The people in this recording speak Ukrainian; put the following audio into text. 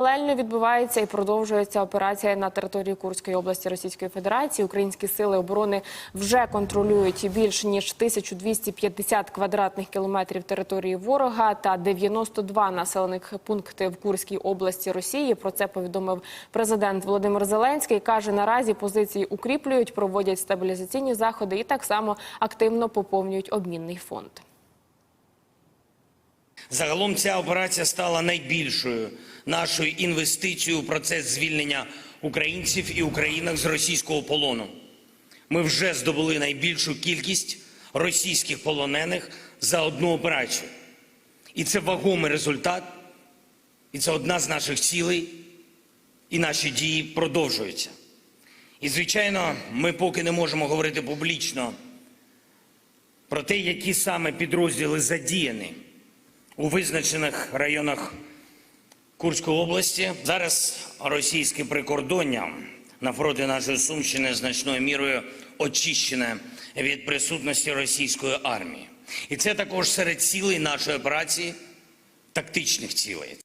Паралельно відбувається і продовжується операція на території Курської області Російської Федерації. Українські сили оборони вже контролюють більш ніж 1250 квадратних кілометрів території ворога та 92 населених пункти в Курській області Росії. Про це повідомив президент Володимир Зеленський. каже, наразі позиції укріплюють, проводять стабілізаційні заходи і так само активно поповнюють обмінний фонд. Загалом ця операція стала найбільшою нашою інвестицією у процес звільнення українців і українок з російського полону. Ми вже здобули найбільшу кількість російських полонених за одну операцію. І це вагомий результат, і це одна з наших цілей, і наші дії продовжуються. І, звичайно, ми поки не можемо говорити публічно про те, які саме підрозділи задіяні у визначених районах Курської області. Зараз російське прикордоння навпроти нашої Сумщини значною мірою очищене від присутності російської армії. І це також серед цілей нашої операції тактичних цілей.